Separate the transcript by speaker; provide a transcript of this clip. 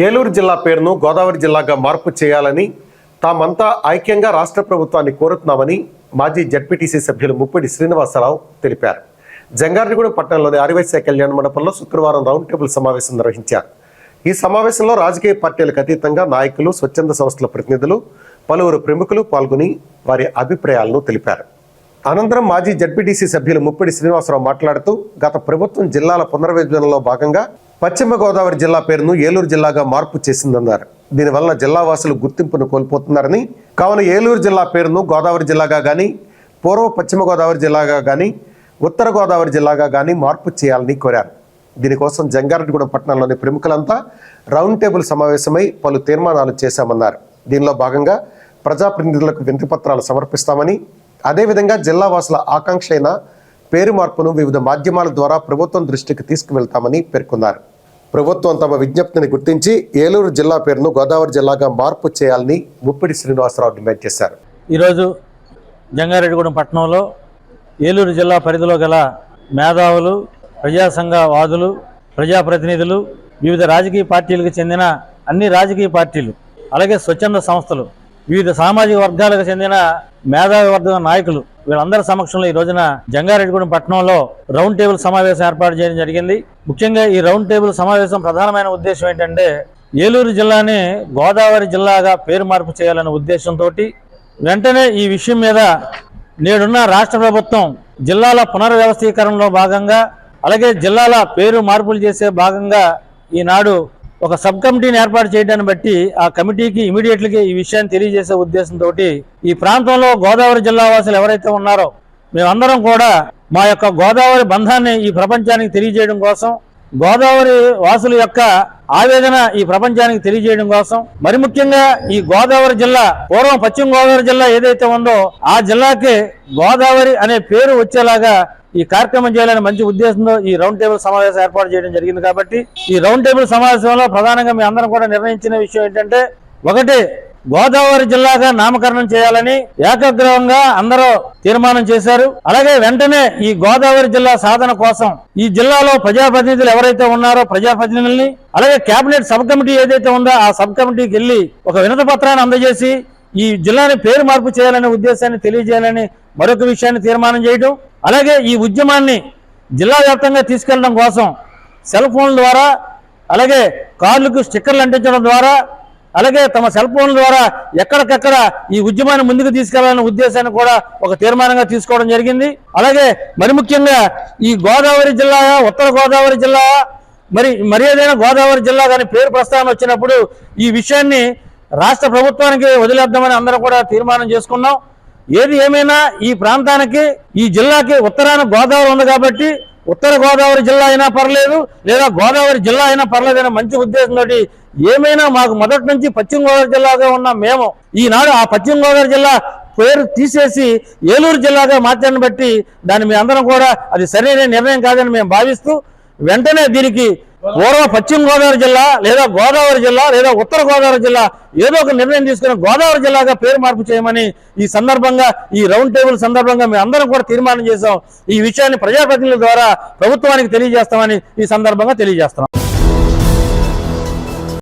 Speaker 1: ఏలూరు జిల్లా పేరును గోదావరి జిల్లాగా మార్పు చేయాలని తామంతా ఐక్యంగా రాష్ట్ర ప్రభుత్వాన్ని కోరుతున్నామని మాజీ జడ్పీటీసీ సభ్యులు ముప్పిడి శ్రీనివాసరావు తెలిపారు. జంగారెడ్డిగూడెం పట్టణంలోని ఆరివైశ్య కళ్యాణ మండపంలో శుక్రవారం రౌండ్ టేబుల్ సమావేశం నిర్వహించారు. ఈ సమావేశంలో రాజకీయ పార్టీలకు అతీతంగా నాయకులు స్వచ్ఛంద సంస్థల ప్రతినిధులు పలువురు ప్రముఖులు పాల్గొని వారి అభిప్రాయాలను తెలిపారు. అనంతరం మాజీ జడ్పీటీసీ సభ్యులు ముప్పిడి శ్రీనివాసరావు మాట్లాడుతూ గత ప్రభుత్వం జిల్లాల పునర్విభజనలో భాగంగా పశ్చిమ గోదావరి జిల్లా పేరును ఏలూరు జిల్లాగా మార్పు చేసిందన్నారు. దీనివల్ల జిల్లా వాసులు గుర్తింపును కోల్పోతున్నారని కావున ఏలూరు జిల్లా పేరును గోదావరి జిల్లాగా కానీ పూర్వ పశ్చిమ గోదావరి జిల్లాగా కానీ ఉత్తర గోదావరి జిల్లాగా కానీ మార్పు చేయాలని కోరారు. దీనికోసం జంగారెడ్డిగూడెం పట్టణంలోని ప్రముఖులంతా రౌండ్ టేబుల్ సమావేశమై పలు తీర్మానాలు చేశామన్నారు. దీనిలో భాగంగా ప్రజాప్రతినిధులకు వినతిపత్రాలు సమర్పిస్తామని అదేవిధంగా జిల్లా వాసుల ఆకాంక్ష అయిన పేరు మార్పును వివిధ మాధ్యమాల ద్వారా ప్రభుత్వం దృష్టికి తీసుకువెళ్తామని పేర్కొన్నారు. ప్రభుత్వం తమ విజ్ఞప్తిని గుర్తించి ఏలూరు జిల్లా పేరును గోదావరి జిల్లాగా మార్పు చేయాలని ముప్పిడి శ్రీనివాసరావు డిమాండ్ చేశారు.
Speaker 2: ఈరోజు జంగారెడ్డిగూడెం పట్టణంలో ఏలూరు జిల్లా పరిధిలో గల మేధావులు ప్రజా వాదులు ప్రజాప్రతినిధులు వివిధ రాజకీయ పార్టీలకు చెందిన అన్ని రాజకీయ పార్టీలు అలాగే స్వచ్ఛంద సంస్థలు వివిధ సామాజిక వర్గాలకు చెందిన మేధావి వర్గ నాయకులు వీళ్ళందరి సమక్షంలో ఈ రోజున జంగారెడ్డిగూడెం పట్టణంలో రౌండ్ టేబుల్ సమావేశం ఏర్పాటు చేయడం జరిగింది. ముఖ్యంగా ఈ రౌండ్ టేబుల్ సమావేశం ప్రధానమైన ఉద్దేశం ఏంటంటే ఏలూరు జిల్లాని గోదావరి జిల్లాగా పేరు మార్పు చేయాలనే ఉద్దేశంతో వెంటనే ఈ విషయం మీద నేడున్న రాష్ట్ర ప్రభుత్వం జిల్లాల పునర్వ్యవస్థీకరణలో భాగంగా అలాగే జిల్లాల పేరు మార్పులు చేసే భాగంగా ఈనాడు ఒక సబ్ కమిటీని ఏర్పాటు చేయడాన్ని బట్టి ఆ కమిటీకి ఇమీడియట్లీగా ఈ విషయాన్ని తెలియజేసే ఉద్దేశంతో ఈ ప్రాంతంలో గోదావరి జిల్లా వాసులు ఎవరైతే ఉన్నారో మేమందరం కూడా మా యొక్క గోదావరి బంధాన్ని ఈ ప్రపంచానికి తెలియజేయడం కోసం గోదావరి వాసుల యొక్క ఆవేదన ఈ ప్రపంచానికి తెలియజేయడం కోసం మరి ముఖ్యంగా ఈ గోదావరి జిల్లా పూర్వం పశ్చిమ గోదావరి జిల్లా ఏదైతే ఉందో ఆ జిల్లాకి గోదావరి అనే పేరు వచ్చేలాగా ఈ కార్యక్రమం చేయాలని మంచి ఉద్దేశంతో ఈ రౌండ్ టేబుల్ సమావేశం ఏర్పాటు చేయడం జరిగింది కాబట్టి ఈ రౌండ్ టేబుల్ సమావేశంలో ప్రధానంగా మీ అందరం కూడా నిర్ణయించిన విషయం ఏంటంటే ఒకటి గోదావరి జిల్లాగా నామకరణం చేయాలని ఏకగ్రహంగా అందరూ తీర్మానం చేశారు. అలాగే వెంటనే ఈ గోదావరి జిల్లా సాధన కోసం ఈ జిల్లాలో ప్రజాప్రతినిధులు ఎవరైతే ఉన్నారో ప్రజాప్రతినిధుల్ని అలాగే కేబినెట్ సబ్ కమిటీ ఏదైతే ఉందో ఆ సబ్ కమిటీకి వెళ్ళి ఒక వినత పత్రాన్ని అందజేసి ఈ జిల్లాని పేరు మార్పు చేయాలనే ఉద్దేశాన్ని తెలియజేయాలని మరొక విషయాన్ని తీర్మానం చేయడం అలాగే ఈ ఉద్యమాన్ని జిల్లా వ్యాప్తంగా తీసుకెళ్ళడం కోసం సెల్ ఫోన్ల ద్వారా అలాగే కార్లకు స్టిక్కర్లు అంటించడం ద్వారా అలాగే తమ సెల్ ఫోన్ల ద్వారా ఎక్కడికక్కడ ఈ ఉద్యమాన్ని ముందుకు తీసుకెళ్ళాలనే ఉద్దేశాన్ని కూడా ఒక తీర్మానంగా తీసుకోవడం జరిగింది. అలాగే మరి ముఖ్యంగా ఈ గోదావరి జిల్లా ఉత్తర గోదావరి జిల్లా మరి మరి ఏదైనా గోదావరి జిల్లా కానీ పేరు ప్రస్తావన వచ్చినప్పుడు ఈ విషయాన్ని రాష్ట్ర ప్రభుత్వానికి వదిలేద్దామని అందరం కూడా తీర్మానం చేసుకున్నాం. ఏది ఏమైనా ఈ ప్రాంతానికి ఈ జిల్లాకి ఉత్తరాన గోదావరి ఉంది కాబట్టి ఉత్తర గోదావరి జిల్లా అయినా పర్లేదు లేదా గోదావరి జిల్లా అయినా పర్లేదు మంచి ఉద్దేశంతో ఏమైనా మాకు మొదటి నుంచి పశ్చిమ గోదావరి జిల్లాగా ఉన్న మేము ఈనాడు ఆ పశ్చిమ గోదావరి జిల్లా పేరు తీసేసి ఏలూరు జిల్లాగా మార్చాన్ని బట్టి దాన్ని మీ అందరం కూడా అది సరైన నిర్ణయం కాదని మేము భావిస్తూ వెంటనే దీనికి పూర్వ పశ్చిమ గోదావరి జిల్లా లేదా గోదావరి జిల్లా లేదా ఉత్తర గోదావరి జిల్లా ఏదో ఒక నిర్ణయం తీసుకుని గోదావరి జిల్లాగా పేరు మార్పు చేయమని ఈ సందర్భంగా ఈ రౌండ్ టేబుల్ సందర్భంగా మేము అందరం కూడా తీర్మానం చేశాం. ఈ విషయాన్ని ప్రజాప్రతినిధుల ద్వారా ప్రభుత్వానికి తెలియజేస్తామని ఈ సందర్భంగా తెలియజేస్తున్నాం.